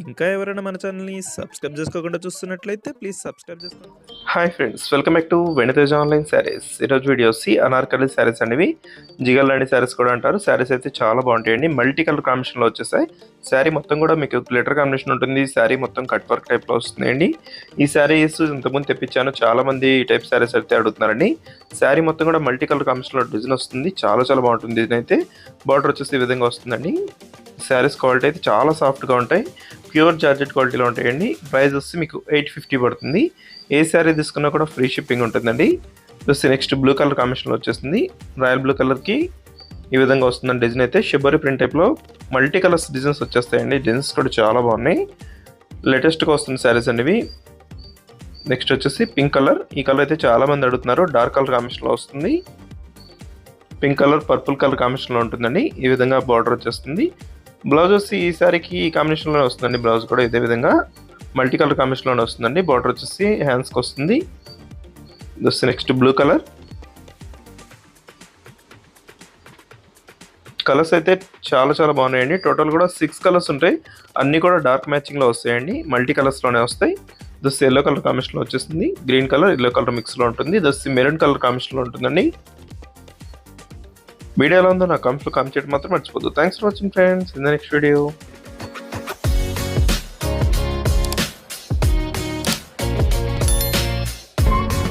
ఇంకా ఎవరైనా మన ఛానల్‌ని సబ్స్క్రైబ్ చేసుకోకుండా చూస్తున్నట్లయితే ప్లీజ్ సబ్స్క్రైబ్ చేసుకోండి. Hi friends welcome back to వెనితేజ్ online saris. ఈరోజు వీడియో వచ్చి అనార్కలి శారీస్ అనేవి. జిగల్ లాంటి శారీస్ కూడా అంటారు. శారీస్ అయితే చాలా బాగుంటాయండి. మల్టీ కలర్ కాంబినేషన్లో వచ్చేసాయి. శారీ మొత్తం కూడా మీకు గ్లిటర్ కాంబినేషన్ ఉంటుంది. శారీ మొత్తం కట్ వర్క్ టైప్లో వస్తుందండి. ఈ శారీస్ ఇంతకుముందు తెప్పించాను. చాలా మంది ఈ టైప్ శారీస్ అయితే అడుగుతున్నారండి. శారీ మొత్తం కూడా మల్టీ కలర్ కాంబినేషన్లో డిజైన్ వస్తుంది. చాలా చాలా బాగుంటుంది. డిజైన్ అయితే బార్డర్ వచ్చేసి ఈ విధంగా వస్తుందండి. శారీస్ క్వాలిటీ అయితే చాలా సాఫ్ట్గా ఉంటాయి. ప్యూర్ జార్జెట్ క్వాలిటీలో ఉంటాయండి. ప్రైస్ వచ్చి మీకు ఎయిట్ ఫిఫ్టీ పడుతుంది. ఏ శారీ తీసుకున్నా కూడా ఫ్రీ షిప్పింగ్ ఉంటుందండి. ప్లస్ నెక్స్ట్ బ్లూ కలర్ కాంబినేషన్లో వచ్చేస్తుంది. రాయల్ బ్లూ కలర్కి ఈ విధంగా వస్తుందండి డిజైన్ అయితే షిబరి ప్రింట్ టైప్లో మల్టీ కలర్స్ డిజైన్స్ వచ్చేస్తాయండి. డిజైన్స్ కూడా చాలా బాగున్నాయి. లేటెస్ట్గా వస్తుంది శారీస్ అనేవి నెక్స్ట్ వచ్చేసి పింక్ కలర్. ఈ కలర్ అయితే చాలా మంది అడుగుతున్నారు. డార్క్ కలర్ కాంబినేషన్లో వస్తుంది. పింక్ కలర్ పర్పుల్ కలర్ కాంబినేషన్లో ఉంటుందండి. ఈ విధంగా బార్డర్ వచ్చేస్తుంది. బ్లౌజ్ వచ్చి ఈసారికి ఈ కాంబినేషన్లోనే వస్తుందండి. బ్లౌజ్ కూడా ఇదే విధంగా మల్టీ కలర్ కాంబినేషన్లోనే వస్తుందండి. బార్డర్ వచ్చేసి హ్యాండ్స్కి వస్తుంది. వస్తే నెక్స్ట్ బ్లూ కలర్ కలర్స్ అయితే చాలా చాలా బాగున్నాయండి. టోటల్ కూడా సిక్స్ కలర్స్ ఉంటాయి. అన్నీ కూడా డార్క్ మ్యాచింగ్లో వస్తాయండి. మల్టీ కలర్స్లోనే వస్తాయి. దస్ ఎల్లో కలర్ కాంబినేషన్లో వచ్చేసింది. గ్రీన్ కలర్ ఎల్లో కలర్ మిక్స్లో ఉంటుంది. దస్ మెరూన్ కలర్ కాంబినేషన్లో ఉంటుందండి. వీడియోలో ఉందో నా కామెంట్స్లో కామెంట్ చేయడం మాత్రం మర్చిపోద్దు thanks for watching friends in the next video